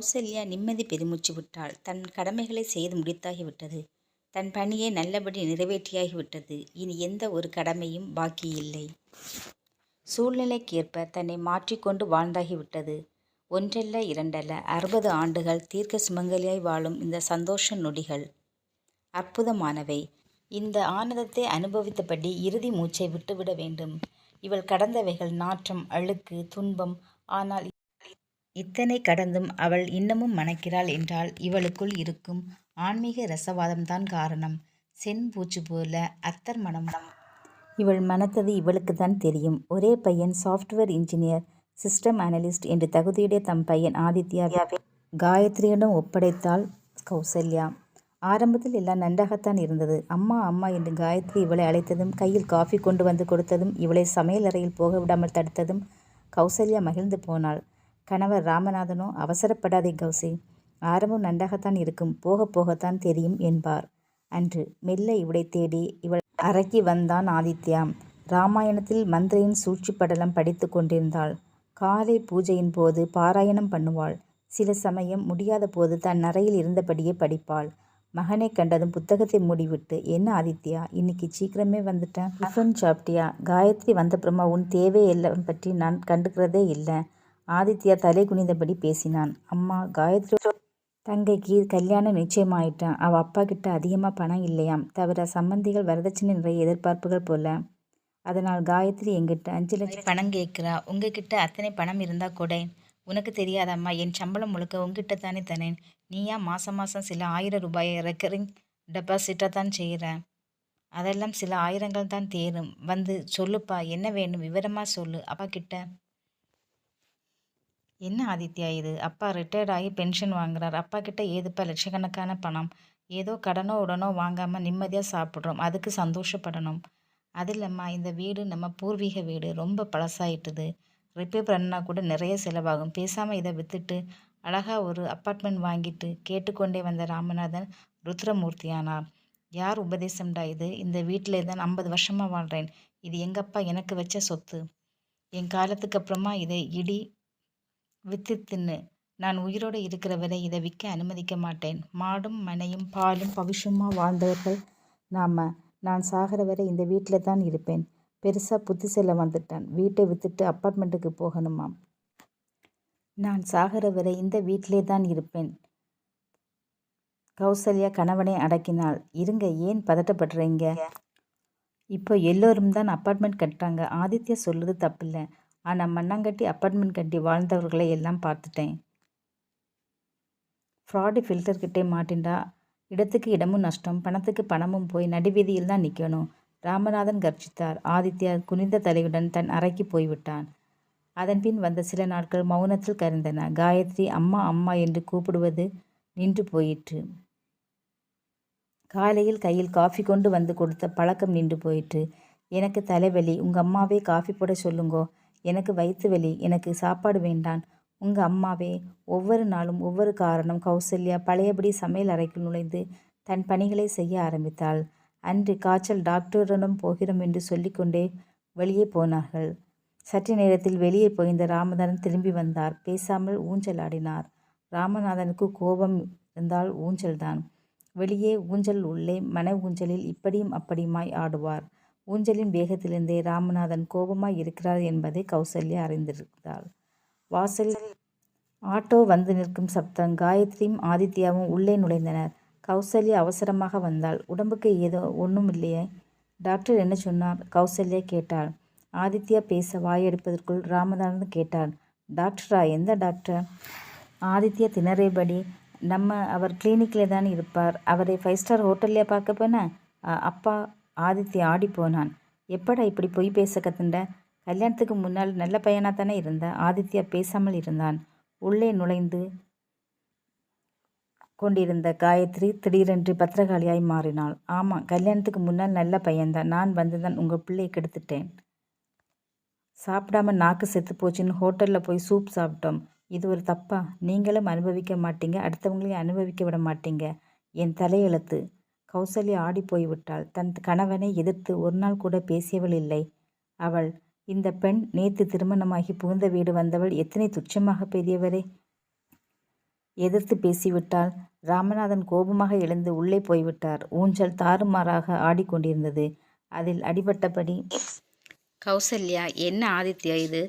கௌசல்யா நிம்மதி பெருமூச்சு விட்டாள். தன் கடமைகளை செய்து முடித்தாகிவிட்டது. தன் பணியை நல்லபடி நிறைவேற்றியாகிவிட்டது. இனி எந்த ஒரு கடமையும் பாக்கியில்லை. சூழ்நிலைக்கேற்ப தன்னை மாற்றிக்கொண்டு வாழ்ந்தாகிவிட்டது. ஒன்றல்ல இரண்டல்ல அறுபது ஆண்டுகள் தீர்க்க சுமங்கலியாய் வாழும் இந்த சந்தோஷ நொடிகள் அற்புதமானவை. இந்த ஆனந்தத்தை அனுபவித்தபடி இறுதி மூச்சை விட்டுவிட வேண்டும். இவள் கடந்தவைகள் நாற்றம், அழுக்கு, துன்பம். ஆனால் இத்தனை கடந்தும் அவள் இன்னமும் மணக்கிறாள் என்றால் இவளுக்குள் இருக்கும் ஆன்மீக ரசவாதம்தான் காரணம். சென் பூச்சு போல அத்தர் மனம் இவள் மணத்தது இவளுக்குத்தான் தெரியும். ஒரே பையன் சாஃப்ட்வேர் இன்ஜினியர் சிஸ்டம் அனலிஸ்ட் என்று தகுதியுடைய தம் பையன் ஆதித்யாவை காயத்ரியிடம் ஒப்படைத்தாள் கௌசல்யா. ஆரம்பத்தில் எல்லாம் நன்றாகத்தான் இருந்தது. அம்மா அம்மா என்று காயத்ரி இவளை அழைத்ததும் கையில் காஃபி கொண்டு வந்து கொடுத்ததும் இவளை சமையல் அறையில் போக விடாமல் தடுத்ததும் கௌசல்யா மகிழ்ந்து போனாள். கணவர் ராமநாதனோ அவசரப்படாதே கௌசி. ஆரம்பம் நன்றாகத்தான் இருக்கும். போகப் போகத்தான் தெரியும் என்பார். அன்று மெல்ல இவளை தேடி இவள் அறைக்கு வந்தான் ஆதித்யா. ராமாயணத்தில் மந்திரையின் சூழ்ச்சி படலம் படித்துக் கொண்டிருந்தாள். காலை பூஜையின் போது பாராயணம் பண்ணுவாள். சில சமயம் முடியாத போது தன் அறையில் இருந்தபடியே படிப்பாள். மகனை கண்டதும் புத்தகத்தை மூடிவிட்டு என்ன ஆதித்யா இன்னைக்கு சீக்கிரமே வந்துட்டேன் டிஃபன் சாப்பிட்டியா? காயத்ரி வந்தப்புறமா உன் தேவை எல்லாம் பற்றி நான் கண்டுக்கிறதே இல்லை ஆதித்யா தலை குனிந்தபடி பேசினான். அம்மா காயத்ரி தங்கைக்கு கல்யாணம் நிச்சயமாயிட்டான் அவள் அப்பா அப்பாகிட்ட அதிகமாக பணம் இல்லையாம். தவிர சம்பந்திகள் வரதட்சணை நிறைய எதிர்பார்ப்புகள் போல. அதனால் காயத்ரி எங்கிட்ட அஞ்சு லட்சம் பணம் கேட்குறா உங்ககிட்ட அத்தனை பணம் இருந்தால் கொடேன். உனக்கு தெரியாதம்மா என் சம்பளம் முழுக்க உங்ககிட்ட தானே தரேன். நீயா மாதம் மாதம் சில ஆயிரம் ரூபாயை ரெக்கரிங் டெபாசிட்டாத்தான் செய்கிற அதெல்லாம் சில ஆயிரங்கள் தான் தேரும். வந்து சொல்லுப்பா என்ன வேணும் விவரமாக சொல்லு அப்பாகிட்ட. என்ன ஆதித்யா இது? அப்பா ரிட்டையர்ட் ஆகி பென்ஷன் வாங்குறார். அப்பாகிட்ட ஏதுப்பா லட்சக்கணக்கான பணம். ஏதோ கடனோ உடனோ வாங்காமல் நிம்மதியாக சாப்பிட்றோம் அதுக்கு சந்தோஷப்படணும். அதில்லம்மா இந்த வீடு நம்ம பூர்வீக வீடு. ரொம்ப பழசாயிட்டுது. ரிப்பேர் பண்ணால் கூட நிறைய செலவாகும். பேசாமல் இதை வித்துட்டு அழகா ஒரு அப்பார்ட்மெண்ட் வாங்கிட்டு கேட்டுக்கொண்டே வந்த ராமநாதன் ருத்ரமூர்த்தியானார். யார் உபதேசம்டா இது? இந்த வீட்டில் தான் ஐம்பது வருஷமாக வாழ்கிறேன் இது எங்கப்பா எனக்கு வச்ச சொத்து. என் காலத்துக்கப்புறமா இதை இடி விற்று தின்னு. நான் உயிரோட இருக்கிற வரை இதை விற்க அனுமதிக்க மாட்டேன். மாடும் மனையும் பாலும் பவிஷமாக வாழ்ந்தவர்கள் நாம் நான் சாகிற வரை இந்த வீட்டில் தான் இருப்பேன். பெருசாக புத்தி செல்ல வந்துட்டான். வீட்டை வித்துட்டு அப்பார்ட்மெண்ட்டுக்கு போகணுமாம். நான் சாகிற வரை இந்த வீட்டிலே தான் இருப்பேன். கௌசல்யா கணவனை அடக்கினாள். இருங்க ஏன் பதட்டப்படுறீங்க? இப்போ எல்லோரும்தான் அப்பார்ட்மெண்ட் கட்டுறாங்க. ஆதித்யா சொல்லுது தப்பில்லை ஆனால் மண்ணாங்கட்டி அப்பார்ட்மெண்ட் கட்டி வாழ்ந்தவர்களை எல்லாம் பார்த்துட்டேன். ஃப்ராடு ஃபில்டர்கிட்டே மாட்டின்றா மாட்டிண்டா இடத்துக்கு இடமும் நஷ்டம். பணத்துக்கு பணமும் போய் நடுவீதியில்தான் நிற்கணும் ராமநாதன் கர்ஜித்தார். ஆதித்யா குனிந்த தலையுடன் தன் அறைக்கு போய்விட்டான். அதன்பின் வந்த சில நாட்கள் மௌனத்தில் கருந்தன காயத்ரி அம்மா அம்மா என்று கூப்பிடுவது நின்று போயிற்று. காலையில் கையில் காஃபி கொண்டு வந்து கொடுத்த பழக்கம் நின்று போயிற்று. எனக்கு தலைவலி. உங்கள் அம்மாவே காஃபி போட சொல்லுங்கோ. எனக்கு வயிற்று வலி. எனக்கு சாப்பாடு வேண்டான். உங்கள் அம்மாவே. ஒவ்வொரு நாளும் ஒவ்வொரு காரணம். கௌசல்யா பழையபடி சமையல் அறைக்குள் நுழைந்து தன் பணிகளை செய்ய ஆரம்பித்தாள். அன்று காய்ச்சல் டாக்டருடனும் போகிறோம் என்று சொல்லிக்கொண்டே வெளியே போனார்கள். சற்று நேரத்தில் வெளியே போய்ந்த ராமநாதன் திரும்பி வந்தார். பேசாமல் ஊஞ்சலாடினார். ராமநாதனுக்கு கோபம் இருந்தால் ஊஞ்சல்தான். வெளியே ஊஞ்சல் உள்ளே மன ஊஞ்சலில் இப்படியும் அப்படியுமாய் ஆடுவார். ஊஞ்சலின் வேகத்திலிருந்தே ராமநாதன் கோபமாய் இருக்கிறார் என்பதை கௌசல்யா அறிந்திருந்தாள். வாசலில் ஆட்டோ வந்து நிற்கும் சப்தம். காயத்ரியும் ஆதித்யாவும் உள்ளே நுழைந்தனர். கௌசல்யா அவசரமாக வந்தாள். உடம்புக்கு ஏதோ ஒன்றும் இல்லையே டாக்டர் என்ன சொன்னார்? கௌசல்யா கேட்டாள். ஆதித்யா பேச வாயெடுப்பதற்குள் ராமநாதன் கேட்டான். டாக்டரா? எந்த டாக்டர்? ஆதித்யா திணறியபடி நம்ம அவர் கிளினிக்லேதான் இருப்பார். அவரை ஃபைவ் ஸ்டார் ஹோட்டல்லே பார்க்க போனேன் அப்பா ஆதித்யா ஆடிப்போனான். எப்படா இப்படி பொய் பேச கத்துண்ட? கல்யாணத்துக்கு முன்னால் நல்ல பையனாக தானே இருந்த? ஆதித்யா பேசாமல் இருந்தான். உள்ளே நுழைந்து கொண்டிருந்த காயத்ரி திடீரென்று பத்திரகாளியாய் மாறினாள். ஆமாம் கல்யாணத்துக்கு முன்னால் நல்ல பையன்தான். நான் வந்துதான் உங்கள் பிள்ளைய கெடுத்துட்டேன். சாப்பிடாம நாக்கு செத்து போச்சுன்னு ஹோட்டலில் போய் சூப் சாப்பிட்டோம். இது ஒரு தப்பா? நீங்களும் அனுபவிக்க மாட்டீங்க. அடுத்தவங்களையும் அனுபவிக்க விட மாட்டீங்க. என் தலையெழுத்து. கௌசல்யா ஆடி போய்விட்டாள். தன் கணவனை எதிர்த்து ஒரு நாள் கூட பேசியவள் இல்லை அவள். இந்த பெண் நேத்து திருமணமாகி புகுந்த வீடு வந்தவள் எத்தனை துச்சமாக பெரியவரே. எதிர்த்து பேசிவிட்டால் ராமநாதன் கோபமாக எழுந்து உள்ளே போய்விட்டார். ஊஞ்சல் தாறுமாறாக ஆடிக்கொண்டிருந்தது. அதில் அடிபட்டபடி கௌசல்யா என்ன ஆதித்யா இது?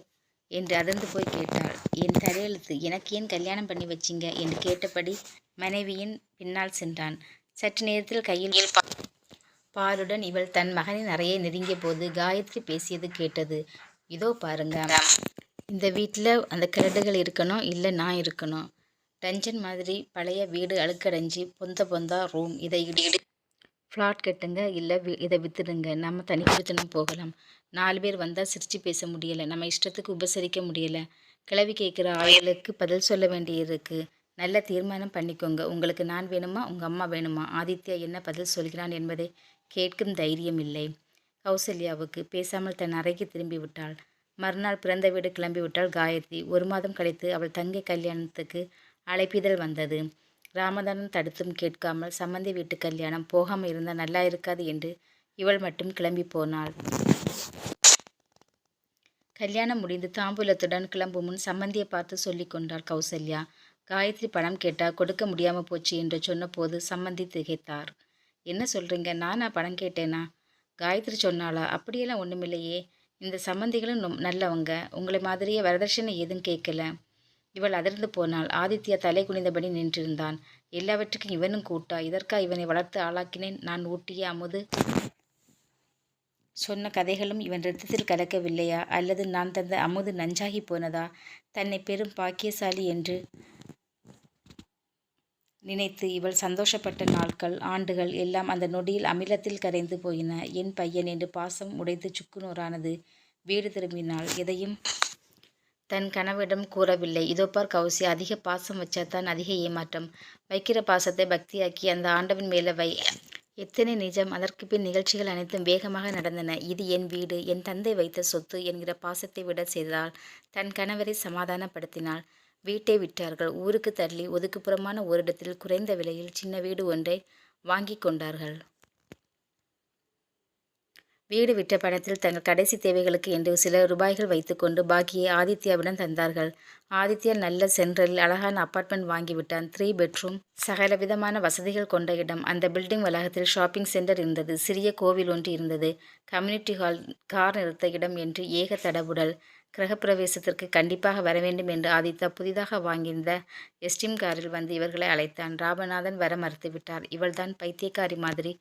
என்று அதிர்ந்து போய் கேட்டாள். என் தலையெழுத்து. எனக்கு ஏன் கல்யாணம் பண்ணி வச்சீங்க? என்று கேட்டபடி மனைவியின் பின்னால் சென்றான். சற்று நேரத்தில் கையில் பாலுடன் இவள் தன் மகனின் அறையை நெருங்கியபோது காயத்ரி பேசியது கேட்டது. இதோ பாருங்க. இந்த வீட்ல அந்த கிழடுகள் இருக்கணும் இல்ல நான் இருக்கணும். டஞ்சன் மாதிரி பழைய வீடு அழுக்கடைஞ்சு பொந்த பொந்தா ரூம் இதை இடி ஃப்ளாட் கட்டுங்க இல்ல இதை வித்துடுங்க. நம்ம தனி குடித்தனம் போகலாம். நாலு பேர் வந்தா சிரிச்சு பேச முடியல. நம்ம இஷ்டத்துக்கு உபசரிக்க முடியல. கிழவி கேட்குற ஆளுக்கு பதில் சொல்ல வேண்டியிருக்கு. நல்ல தீர்மானம் பண்ணிக்கோங்க. உங்களுக்கு நான் வேணுமா உங்கள் அம்மா வேணுமா? ஆதித்யா என்ன பதில் சொல்கிறான் என்பதை கேட்கும் தைரியம் இல்லை கௌசல்யாவுக்கு. பேசாமல் தன் அறைக்கு திரும்பி விட்டாள். மறுநாள் பிறந்த வீடு கிளம்பி விட்டாள் காயத்ரி. ஒரு மாதம் கழித்து அவள் தங்கை கல்யாணத்துக்கு அழைப்பிதழ் வந்தது. ராமதானம் தடுத்தும் கேட்காமல் சம்மந்தி வீட்டு கல்யாணம் போகாமல் இருந்தால் நல்லா இருக்காது என்று இவள் மட்டும் கிளம்பி போனாள். கல்யாணம் முடிந்து தாம்பூலத்துடன் கிளம்பும் முன் சம்மந்தியை பார்த்து சொல்லி கொண்டாள் கௌசல்யா. காயத்ரி பணம் கேட்டால் கொடுக்க முடியாமல் போச்சு என்று சொன்னபோது சம்மந்தி திகைத்தார். என்ன சொல்கிறீங்க நானா பணம் கேட்டேனா? காயத்ரி சொன்னாளா? அப்படியெல்லாம் ஒன்றுமில்லையே இந்த சம்மந்திகளும் நல்லவங்க. உங்களை மாதிரியே வரதட்சணை எதுவும் கேட்கல. இவள் அதிர்ந்து போனாள். ஆதித்யா தலை குனிந்தபடி நின்றிருந்தான். எல்லாவற்றுக்கும் இவனும் கூட்டா? இதற்கா இவனை வளர்த்து ஆளாக்கினேன்? நான் ஊட்டிய அமுது? சொன்ன கதைகளும் இவன் ரத்தத்தில் கலக்கவில்லையா? அல்லது நான் தந்த அமுது நஞ்சாகி போனதா? தன்னை பெரும் பாக்கியசாலி என்று நினைத்து இவள் சந்தோஷப்பட்ட நாட்கள், ஆண்டுகள் எல்லாம் அந்த நொடியில் அமிலத்தில் கரைந்து போயின. என் பையன் என்று பாசம் உடைத்து சுக்குநூறானது. வீடு திரும்பினாள். எதையும் தன் கணவரிடம் கூறவில்லை. இதோ பார் கௌசி, அதிக பாசம் வச்சாதான் அதிக ஏமாற்றம். வைக்கிற பாசத்தை பக்தியாக்கி அந்த ஆண்டவன் மேலே வை. எத்தனை நிஜம். அதற்கு பின் நிகழ்ச்சிகள் அனைத்தும் வேகமாக நடந்தன. இது என் வீடு, என் தந்தை வைத்த சொத்து என்கிற பாசத்தை விட செய்தாள். தன் கணவரை சமாதானப்படுத்தினாள். வீட்டை விட்டார்கள். ஊருக்கு தள்ளி ஒதுக்குப்புறமான ஓரிடத்தில் குறைந்த விலையில் சின்ன வீடு ஒன்றை வாங்கி கொண்டார்கள். வீடு விட்ட பணத்தில் தங்கள் கடைசி தேவைகளுக்கு என்று சில ரூபாய்கள் வைத்துக்கொண்டு பாக்கியை ஆதித்யாவிடம் தந்தார்கள். ஆதித்யா நல்ல சென்ட்ரலில் அழகான அபார்ட்மெண்ட் வாங்கிவிட்டான். த்ரீ பெட்ரூம், சகலவிதமான வசதிகள் கொண்ட இடம். அந்த பில்டிங் வளாகத்தில் ஷாப்பிங் சென்டர் இருந்தது. சிறிய கோவில் ஒன்று இருந்தது. கம்யூனிட்டி ஹால், கார் நிறுத்த இடம் என்று ஏக தடபுடல். கிரகப்பிரவேசத்திற்கு கண்டிப்பாக வரவேண்டும் என்று ஆதித்தா புதிதாக வாங்கியிருந்த எஸ்டீம் காரில் வந்து இவர்களை அழைத்தான். ராமநாதன் வர மறுத்துவிட்டார். இவள்தான் பைத்தியக்காரி மாதிரி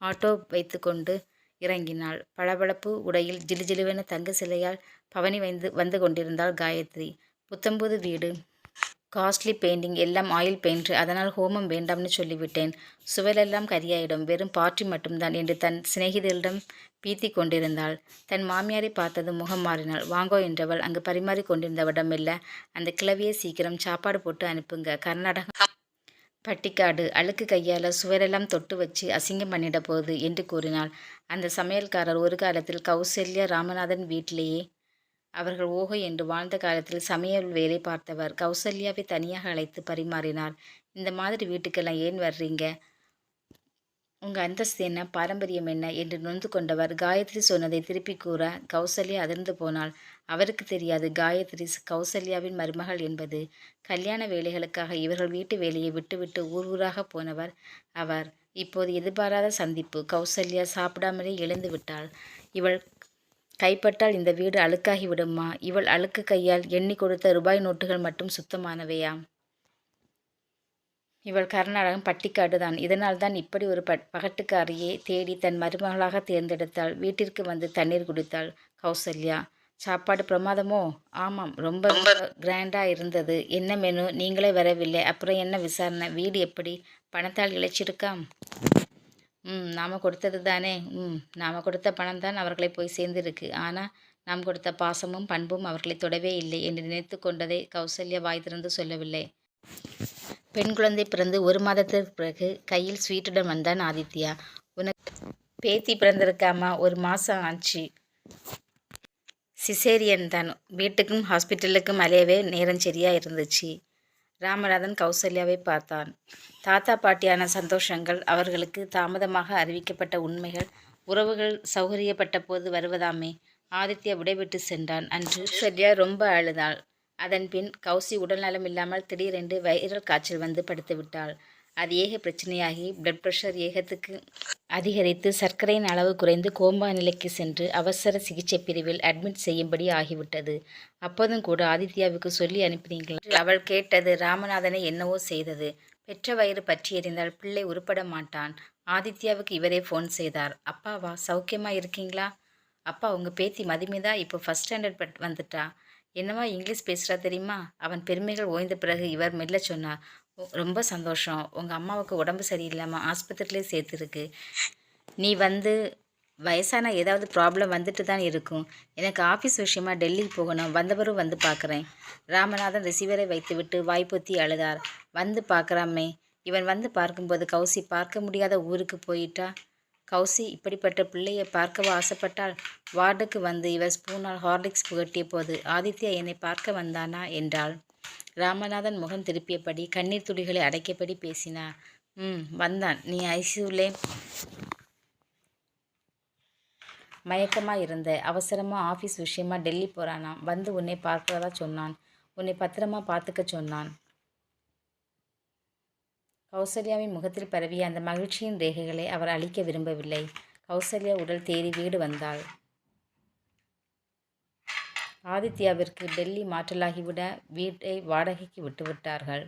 ஆட்டோ வைத்துக்கொண்டு இறங்கினாள். பளபளப்பு உடையில் ஜிலுஜிலுவென தங்க சிலையால் பவனி வந்து வந்து கொண்டிருந்தாள் காயத்ரி. புத்தம்புது வீடு. காஸ்ட்லி பெயிண்டிங் எல்லாம் ஆயில் பெயிண்ட் அதனால் ஹோமம் வேண்டாம்னு சொல்லிவிட்டேன். சுவலெல்லாம் கரியாயிடும். வெறும் பார்ட்டி மட்டும்தான் என்று தன் சிநேகிதரிடம் பீத்தி கொண்டிருந்தாள். தன் மாமியாரை பார்த்தது முகம் மாறினாள். வாங்கோ என்றவள் அங்கு பரிமாறி கொண்டிருந்தவரிடம் இல்லை அந்த கிளவியை சீக்கிரம் சாப்பாடு போட்டு அனுப்புங்க. கர்நாடகம் பட்டிக்காடு. அழுக்கு கையால் சுவரெல்லாம் தொட்டு வச்சு அசிங்கம் பண்ணிட போகுது என்று கூறினாள். அந்த சமையல்காரர் ஒரு காலத்தில் கௌசல்யா ராமநாதன் வீட்டிலேயே அவர்கள் ஓஹோ என்று வாழ்ந்த காலத்தில் சமையல் வேலை பார்த்தவர். கௌசல்யாவை தனியாக அழைத்து பரிமாறினார். இந்த மாதிரி வீட்டுக்கெல்லாம் ஏன் வர்றீங்க? உங்கள் அந்தஸ்து என்ன? பாரம்பரியம் என்ன? என்று நொந்து கொண்டவர் காயத்ரி சொன்னதை திருப்பிக் கூற கௌசல்யா அதிர்ந்து போனாள். அவருக்கு தெரியாது காயத்ரி கௌசல்யாவின் மருமகள் என்பது. கல்யாண வேலைகளுக்காக இவர்கள் வீட்டு வேலையை விட்டுவிட்டு ஊர் ஊராக போனவர் அவர். இப்போது எதிர்பாராத சந்திப்பு. கௌசல்யா சாப்பிடாமலே எழுந்து விட்டாள். இவள் கைப்பட்டால் இந்த வீடு அழுக்காகி விடுமா? இவள் அழுக்கு கையால் எண்ணிக் கொடுத்த ரூபாய் நோட்டுகள் மட்டும் சுத்தமானவையாம். இவள் கர்நாடகம் பட்டிக்காடுதான். இதனால்தான் இப்படி ஒரு பகட்டுக்காரியை தேடி தன் மருமகளாக தேர்ந்தெடுத்தாள். வீட்டிற்கு வந்து தண்ணீர் குடித்தாள் கௌசல்யா. சாப்பாடு பிரமாதமோ? ஆமாம். ரொம்ப ரொம்ப கிராண்டா இருந்தது. என்ன மெனு? நீங்களே வரவில்லை. அப்புறம் என்ன விசாரணை? வீடு எப்படி? பணத்தால் இழைச்சிருக்காம்? ம் நாம் கொடுத்தது தானே? ம் நாம கொடுத்த பணம் தான் அவர்களை போய் சேர்ந்திருக்கு. ஆனால் நாம் கொடுத்த பாசமும் பண்பும் அவர்களை தொடவே இல்லை என்று நினைத்து கொண்டதை கௌசல்யா வாய் திறந்து சொல்லவில்லை. பெண் குழந்தை பிறந்து ஒரு மாதத்திற்கு பிறகு கையில் ஸ்வீட்டுடன் வந்தான் ஆதித்யா. உனக்கு பேத்தி பிறந்திருக்காமா? ஒரு மாதம் ஆச்சு. சிசேரியன் தான். வீட்டுக்கும் ஹாஸ்பிட்டலுக்கும் அலையவே நேரம் சரியாக இருந்துச்சு. ராமநாதன் கௌசல்யாவை பார்த்தான். தாத்தா பாட்டியான சந்தோஷங்கள் அவர்களுக்கு தாமதமாக அறிவிக்கப்பட்ட உண்மைகள் உறவுகள் சௌகரியப்பட்ட போது வருவதாமே. ஆதித்யா விடைபெற்று சென்றான். அன்று கௌசல்யா ரொம்ப அழுதாள். அதன்பின் கௌசி உடல்நலம் இல்லாமல் திடீரென்று வைரல் காய்ச்சல் வந்து படுத்துவிட்டாள் அது ஏக பிரச்சனையாகி பிளட் ப்ரெஷர் ஏகத்துக்கு அதிகரித்து சர்க்கரையின் அளவு குறைந்து கோம்பா நிலைக்கு சென்று அவசர சிகிச்சை பிரிவில் அட்மிட் செய்யும்படி ஆகிவிட்டது. அப்போதும் கூட ஆதித்யாவுக்கு சொல்லி அனுப்பினீங்களா? அவள் கேட்டது ராமநாதனை என்னவோ செய்தது. பெற்ற வயிறு பற்றி எறிந்தால் பிள்ளை உருப்பட மாட்டான். ஆதித்யாவுக்கு இவரே ஃபோன் செய்தார். அப்பாவா சௌக்கியமா இருக்கீங்களா? அப்பா உங்கள் பேத்தி மதுமிதா இப்போ ஃபஸ்ட் ஸ்டாண்டர்ட் பட் வந்துட்டா. என்னவா இங்கிலீஷ் பேசுகிறா தெரியுமா? அவன் பெருமைகள் ஓய்ந்த பிறகு இவர் மெல்ல சொன்னார். ரொம்ப சந்தோஷம். உங்கள் அம்மாவுக்கு உடம்பு சரியில்லாமல் ஆஸ்பத்திரியிலே சேர்த்துருக்கு. நீ வந்து வயசான ஏதாவது ப்ராப்ளம் வந்துட்டு தான் இருக்கும். எனக்கு ஆஃபீஸ் விஷயமா டெல்லிக்கு போகணும். வந்தவரும் வந்து பார்க்குறேன். ராமநாதன் ரிசீவரை வைத்துவிட்டு வாய்ப்பொத்தி அழுதார். வந்து பார்க்குறாமே. இவன் வந்து பார்க்கும்போது கௌசி பார்க்க முடியாத ஊருக்கு போயிட்டா? கௌசி இப்படிப்பட்ட பிள்ளையை பார்க்கவா ஆசைப்பட்டால்? வார்டுக்கு வந்து இவர் ஸ்பூனால் ஹார்லிக்ஸ் புகட்டிய போது ஆதித்யா என்னை பார்க்க வந்தானா? என்றாள். ராமநாதன் முகம் திருப்பியபடி கண்ணீர் துளிகளை அடைக்கபடி பேசினார். ம் வந்தான். நீ ஐசியூலே மயக்கமா இருந்த. அவசரமா ஆஃபீஸ் விஷயமா டெல்லி போகிறானா வந்து உன்னை பார்க்கிறதா சொன்னான். உன்னை பத்திரமா பார்த்துக்க சொன்னான். கௌசல்யாவின் முகத்தில் பரவிய அந்த மகிழ்ச்சியின் ரேகைகளை அவர் அழிக்க விரும்பவில்லை. கௌசல்யா உடல் தேறி வீடு வந்தாள். ஆதித்யாவிற்கு டெல்லி மாற்றலாகிவிட வீட்டை வாடகைக்கு விட்டுவிட்டார்கள்.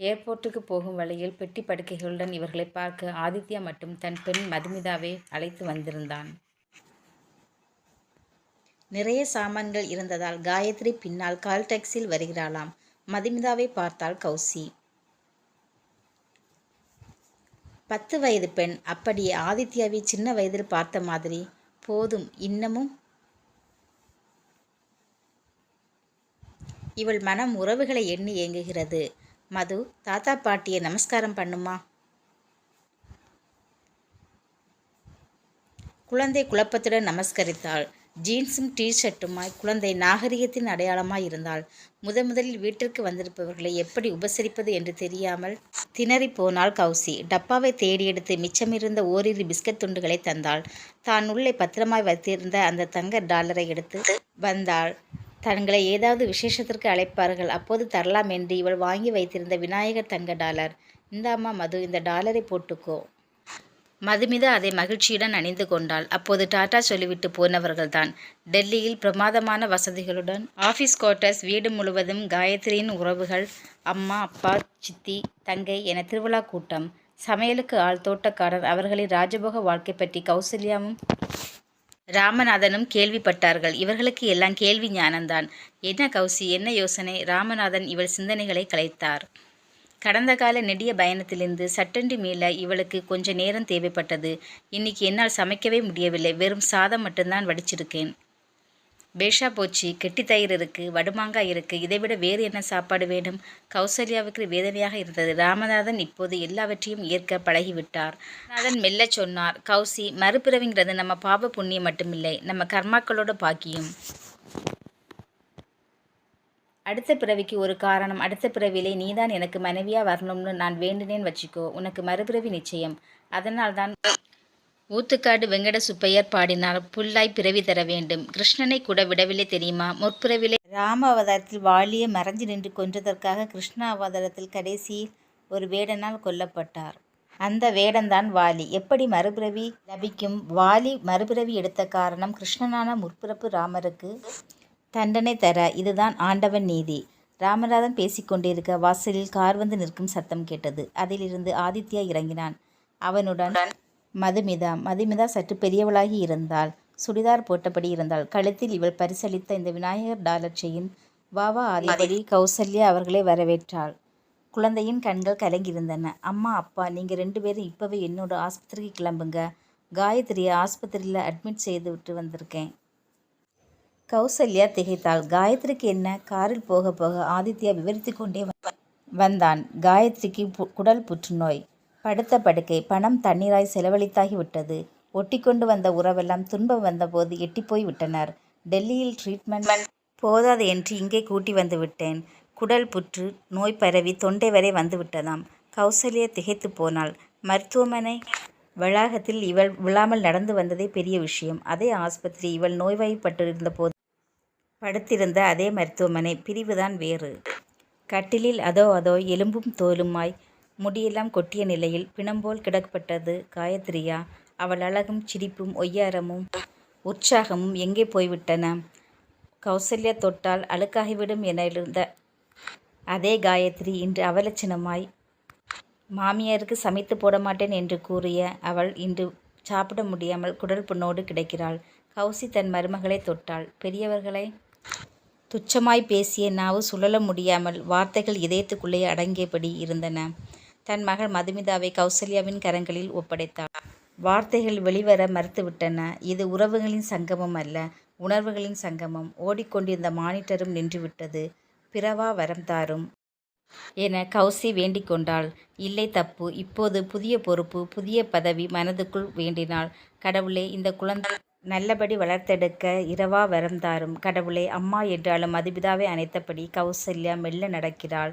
ஏர்போர்ட்டுக்கு போகும் வழியில் பெட்டி படுக்கைகளுடன் இவர்களை பார்க்க ஆதித்யா மட்டும் தன் பெண் மதுமிதாவை அழைத்து வந்திருந்தான். நிறைய சாமான்கள் இருந்ததால் காயத்ரி பின்னால் கால் டாக்ஸியில் வருகிறாளாம். மதுமிதாவை பார்த்தால் கௌசி. பத்து வயது பெண் அப்படியே ஆதித்யாவை சின்ன வயதில் பார்த்த மாதிரி. போதும் இன்னமும். இவள் மனம் உறவுகளை எண்ணி ஏங்குகிறது. மது தாத்தா பாட்டியை நமஸ்காரம் பண்ணுமா? குழந்தை குழப்பத்துடன் நமஸ்கரித்தாள். ஜீன்ஸும் டிஷர்ட்டுமாய் குழந்தை நாகரிகத்தின் அடையாளமாய் இருந்தாள். முத முதலில் வீட்டிற்கு வந்திருப்பவர்களை எப்படி உபசரிப்பது என்று தெரியாமல் திணறி போனாள் கௌசி. டப்பாவை தேடி எடுத்து மிச்சமிருந்த ஓரிரு பிஸ்கட் துண்டுகளை தந்தாள். தான் உள்ளே பத்திரமாய் வைத்திருந்த அந்த தங்க டாலரை எடுத்து வந்தாள். தங்களை ஏதாவது விசேஷத்திற்கு அழைப்பார்கள். அப்போது தரலாம் என்று இவள் வாங்கி வைத்திருந்த விநாயகர் தங்க டாலர். இந்தாம்மா மது இந்த டாலரை போட்டுக்கோ. மதுமிதா அதை மகிழ்ச்சியுடன் அணிந்து கொண்டாள். அப்போது டாடா சொல்லிவிட்டு போனவர்கள்தான். டெல்லியில் பிரமாதமான வசதிகளுடன் ஆஃபீஸ் குவார்ட்டர்ஸ் வீடு முழுவதும் காயத்ரியின் உறவுகள் அம்மா அப்பா சித்தி தங்கை என திருவிழா கூட்டம். சமையலுக்கு ஆள் தோட்டக்காரர். அவர்களின் ராஜபோக வாழ்க்கை பற்றி கௌசல்யாவும் ராமநாதனும் கேள்விப்பட்டார்கள். இவர்களுக்கு எல்லாம் கேள்வி ஞானம்தான். என்ன கௌசி? என்ன யோசனை? ராமநாதன் இவள் சிந்தனைகளை கலைத்தார். கடந்த கால நெடிய பயணத்திலிருந்து சட்டென்று மீள இவளுக்கு கொஞ்ச நேரம் தேவைப்பட்டது. இன்னைக்கு என்னால் சமைக்கவே முடியவில்லை. வெறும் சாதம் மட்டும்தான் வடிச்சிருக்கேன். பேஷா போச்சு. கெட்டி தயிர் இருக்கு. வடுமாங்காய் இருக்கு. இதைவிட வேறு என்ன சாப்பாடு வேண்டும்? கௌசல்யாவுக்கு வேதனையாக இருந்தது. ராமநாதன் இப்போது எல்லாவற்றையும் ஏற்க பழகிவிட்டார். ராமநாதன் மெல்ல சொன்னார். கௌசி மறுபிறவிங்கிறது நம்ம பாப புண்ணியம் மட்டுமில்லை. நம்ம கர்மாக்களோட பாக்கியம். அடுத்த பிறவிக்கு ஒரு காரணம் அடுத்த பிறவிலே நீதான் எனக்கு மனைவியா வரணும்னு நான் வேண்டினேன் வச்சுக்கோ உனக்கு மறுபிறவி நிச்சயம். அதனால்தான் ஊத்துக்காடு வெங்கட சுப்பையர் பாடினார் புல்லாய் பிறவி தர வேண்டும். கிருஷ்ணனை கூட விடவில்லை தெரியுமா? முற்பிறவிலே ராம அவதாரத்தில் வாலியை மறைஞ்சு நின்று கொன்றதற்காக கிருஷ்ண அவதாரத்தில் கடைசியில் ஒரு வேடனால் கொல்லப்பட்டார். அந்த வேடன்தான் வாலி. எப்படி மறுபிறவி லபிக்கும்? வாலி மறுபிறவி எடுத்த காரணம் கிருஷ்ணனான முற்பிறப்பு ராமருக்கு தண்டனை தர இதுதான் ஆண்டவன் நீதி. ராமநாதன் பேசிக்கொண்டிருக்க வாசலில் கார் வந்து நிற்கும் சத்தம் கேட்டது. அதிலிருந்து ஆதித்யா இறங்கினான். அவனுடன் மதுமிதா மதுமிதா சற்று பெரியவளாகி இருந்தாள் சுடிதார் போட்டபடி இருந்தாள் கழுத்தில் இவள் பரிசளித்த இந்த விநாயகர் டாலர் செயின் வாவா ஆதிபதி கௌசல்யா அவர்களை வரவேற்றாள். குழந்தையின் கண்கள் கலங்கியிருந்தன. அம்மா அப்பா நீங்கள் ரெண்டு பேரும் இப்போவே என்னோட ஆஸ்பத்திரிக்கு கிளம்புங்க. காயத்ரியை ஆஸ்பத்திரியில் அட்மிட் செய்து விட்டு வந்திருக்கேன். கௌசல்யா திகைத்தாள். காயத்ரிக்கு என்ன? காரில் போக போக ஆதித்யா விவரித்து கொண்டே வ- வந்தான். காயத்ரிக்கு பு- குடல் புற்றுநோய். படுத்த படுக்கை. பணம் தண்ணீராய் செலவழித்தாகி விட்டது ஒட்டிக்கொண்டு வந்த உறவெல்லாம் துன்பம் வந்தபோது எட்டிப்போய் விட்டனர். டெல்லியில் ட்ரீட்மெண்ட் போதாது என்று இங்கே கூட்டி வந்து விட்டேன். குடல் புற்று நோய் பரவி தொண்டை வரை வந்து விட்டதாம். கௌசல்யா திகைத்து போனாள். மருத்துவமனை வளாகத்தில் இவள் விழாமல் நடந்து வந்ததே பெரிய விஷயம். அதே ஆஸ்பத்திரி. இவள் நோய்வாய்ப்பட்டிருந்தபோது படுத்திருந்த அதே மருத்துவமனை. பிரிவுதான் வேறு. கட்டிலில் அதோ அதோ எலும்பும் தோலுமாய் முடியெல்லாம் கொட்டிய நிலையில் பிணம்போல் கிடக்கப்பட்டது காயத்ரியா? அவள் அழகும் சிரிப்பும் ஒய்யாரமும் உற்சாகமும் எங்கே போய்விட்டன? கௌசல்யா தொட்டால் அழுக்காகிவிடும் என இருந்த அதே காயத்ரி இன்று அவலட்சணமாய் மாமியாருக்கு சமைத்துப் போடமாட்டேன் என்று கூறிய அவள் இன்று சாப்பிட முடியாமல் குடல் புண்ணோடு கிடைக்கிறாள் கௌசி தன் மருமகளைத் தொட்டாள். பெரியவர்களை துச்சமாய் பேசிய நாவு சுழல முடியாமல் வார்த்தைகள் இதயத்துக்குள்ளே அடங்கியபடி இருந்தன. தன் மகள் மதுமிதாவை கௌசல்யாவின் கரங்களில் ஒப்படைத்தாள். வார்த்தைகள் வெளிவர மறுத்துவிட்டன. இது உறவுகளின் சங்கமம் அல்ல. உணர்வுகளின் சங்கமம். ஓடிக்கொண்டிருந்த மானிட்டரும் நின்றுவிட்டது. பிறவா வரம் தாரும். என கௌசி வேண்டிக் கொண்டாள். இல்லை தப்பு. இப்போது புதிய பொறுப்பு. புதிய பதவி. மனதுக்குள் வேண்டினாள். கடவுளே இந்த குழந்தை நல்லபடி வளர்த்தெடுக்க இரவா வரம் தாரும். கடவுளே. அம்மா என்றாலும் மதுபிதாவை அணைத்தபடி கௌசல்யா மெல்ல நடக்கிறாள்.